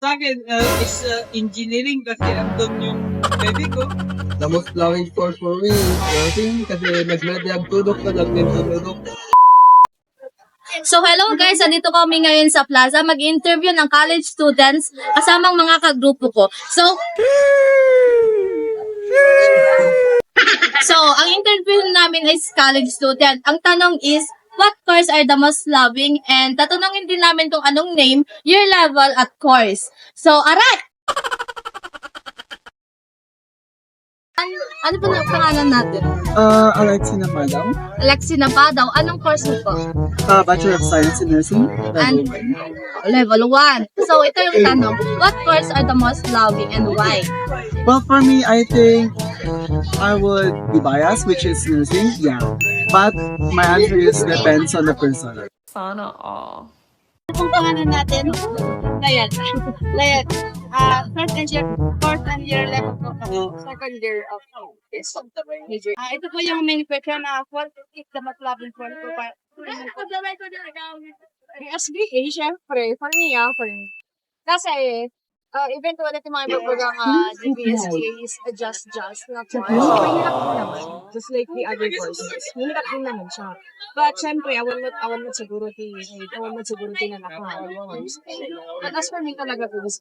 Sa akin, uh, is uh, engineering kasi andun yung baby ko. The most flowing course for me is nursing kasi nagladyag tudok ka lang din sa tudok. So hello guys, andito kami ngayon sa plaza mag-interview ng college students kasamang mga kagrupo ko. So So, ang interview namin is college student. Ang tanong is, what course are the most loving? And tatanungin din namin kung anong name, year level, at course. So, aray! Ano, ano ba ang pangalan natin? Uh, Alexi na. Alexi Napadaw, anong course mo po? Uh, Bachelor of Science in Nursing. And level 1. So, ito yung tanong. What course are the most loving and why? Well, for me, I think I would be biased, which is nursing, yeah. But my answer is depends on the person. Sana all. Kung pangalan natin, Layan. Layan. Ah, first and year, fourth and year level po kami. Second year of is major. Ah, ito po yung main question na what is the most loving course po pa? SBA, syempre. For me, ah, for me. Kasi, uh, eventually, ito mga ibabagang uh, GBSA is a just just na course. Mahirap din naman. Just like the other courses. Mahirap din naman siya. But, syempre, I will not, I will not security. I will not security na naka But as for me talaga, it was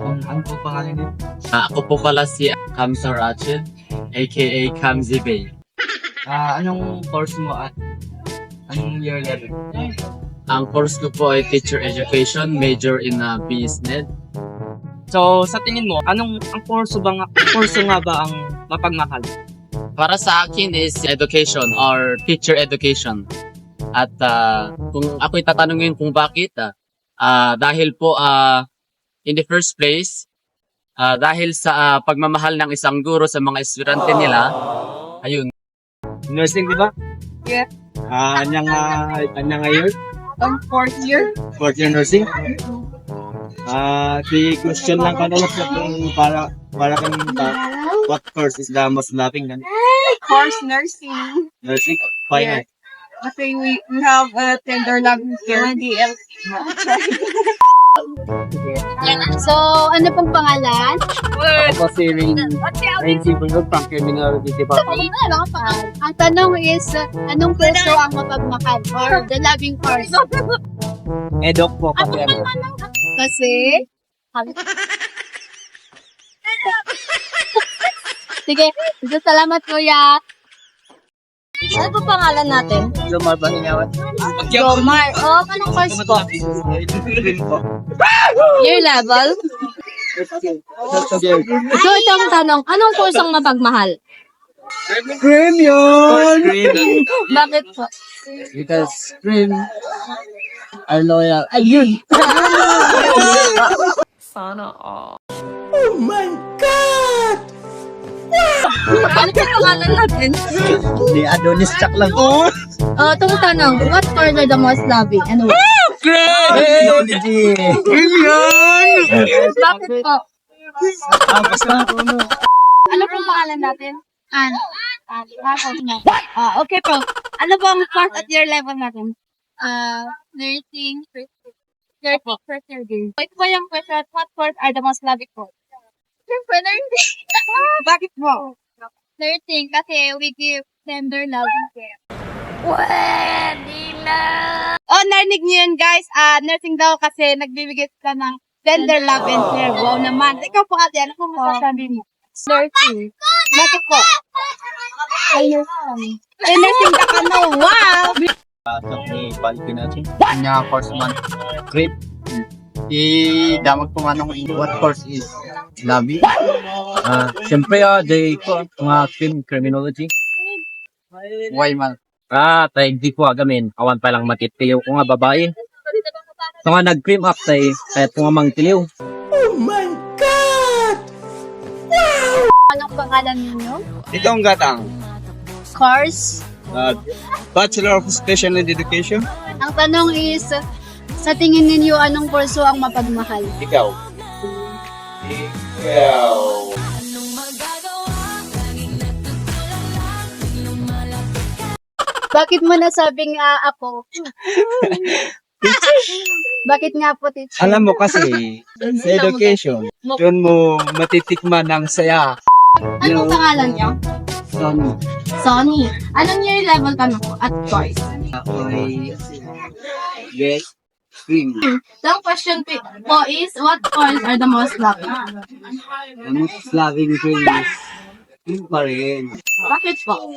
Ano po pangalan niyo? Ah, ako po pala si Kamsa Rachid, aka Kamzi Bay. Ah, anong course mo at anong year level? Ang course ko po ay Teacher Education, major in uh, BSNED. So, sa tingin mo, anong ang kurso ba nga, kurso nga ba ang mapagmahal? Para sa akin is education or teacher education. At ah, kung ako'y tatanungin kung bakit, ah, ah, dahil po ah, in the first place, ah, dahil sa ah, pagmamahal ng isang guro sa mga estudyante nila, ayun, Nursing, di ba? Yeah. Ah, anya nga, anya nga year? Ang fourth year. Fourth year nursing? Ah, the question lang ka na kung para para kang ta, what course is the most loving then? Course nursing. Nursing? Why not? Kasi we, we have a tender love here. DL. So, ano pong pangalan? Ako si Rain, Rain Sibulog from Criminology Department. Ang tanong is, anong pwesto ang mapagmahal or the loving course? Edok po kasi ano. Kasi, Sige, salamat kuya. Ano po pangalan natin? Lumar ba ninyawan? Jomar. Oh, anong course po? Year level? So, ito ang tanong, anong course ang mapagmahal? Cream yun! Bakit po? Because cream are loyal. Ayun! Sana all. Ano po pangalan natin? Di Adonis Chak lang po. Oh, itong tanong, what course are the most loving and why? Criminology! Cream yun! Bakit po? Ah, basta ano. Ano pong pangalan natin? An. Ah, Ah, okay po. Ano po ang course at year level natin? Ah, first year din. Ito po yung question, what course are the most loving course? Siyempre, nursing. Bakit po? Nursing, kasi we give tender love and care. Oh, narinig niyo yun, guys. Ah, nursing daw kasi nagbibigay sila ng tender love and care. Wow naman. Ikaw po, ate, ano po masasabi mo? Nursing. Bakit po? Ayun. Eh, nursing ka ka no. Wow! Pasok ni Balki natin. Kanya course man. Cream. I-damag po nga nung what course is Labi. Ah, siyempre ah, day ko, mga cream criminology. Why man? Ah, tay di ko agamin. Awan pa lang matitiliw ko nga babae. So nga nag-cream up tay, kahit ko nga mang tiliw. Anong pangalan ninyo? Itong gatang. Course. Uh, Bachelor of Special Education. Ang tanong is, sa tingin ninyo, anong kurso ang mapagmahal? Ikaw. Ikaw. Bakit mo nasabing ah, ako? Bakit nga po, teacher? Alam mo kasi, sa education, doon mo matitikman ng saya. Anong pangalan niyo? Sony. Sonny. Anong year level ka na po at course? Ako ay get cream. The question po is, what course are the most loved? The most loving cream is cream pa rin. Bakit po?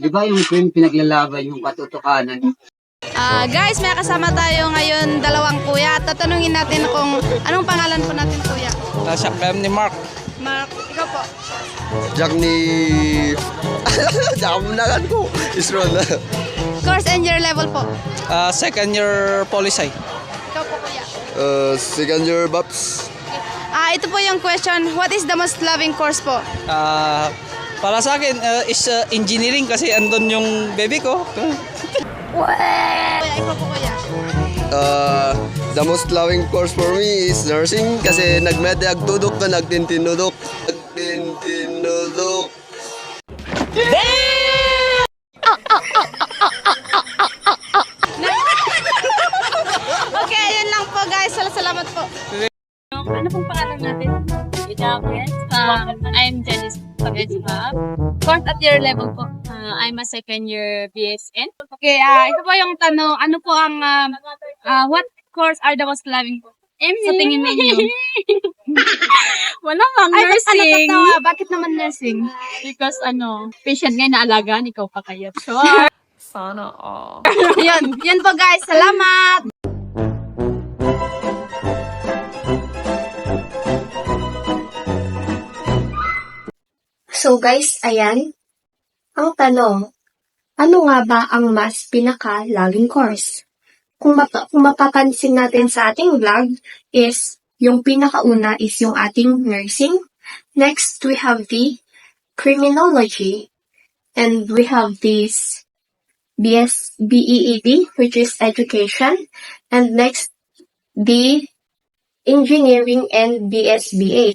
Di ba yung cream pinaglalaban yung katotokanan? Ah, guys, may kasama tayo ngayon dalawang kuya. Tatanungin natin kung anong pangalan po natin kuya. Nasa cam ni Mark. Mark, ikaw po. Jack ni... Damanan ko. Isron na. Course and year level po. Ah, second year policy. Ikaw po kuya. Uh, second year Baps. Ah, ito po yung question. What is the most loving course po? Ah, para sa akin ah, is ah, engineering kasi andon yung baby ko. Kuya, ikaw po kuya. Uh, the most loving course for me is nursing kasi nagmedyag tudok nagtintinudok. Nagtintinudok. Okay, ayun lang po guys. Sal- Salamat po. Ano pong pangalan natin? Um, I'm Janice Pagajima. Course at year level po. Uh, I'm a second year BSN. Okay, ah ito po yung tanong. Ano po ang, um, ah, what course are the most loving po? Sa tingin ninyo. Wala kang Ay, ba't ka nursing. natatawa? Bakit naman nursing? Because ano, patient nga naalagaan, ikaw pa kaya. Sure. Sana all. yun, yun po guys. Salamat! So guys, ayan. Ang tanong, ano nga ba ang mas pinaka-laging course? Kung, mapa- kung mapapansin natin sa ating vlog is yung pinakauna is yung ating nursing. Next, we have the criminology. And we have this BS, BEED, which is education. And next, the engineering and BSBA.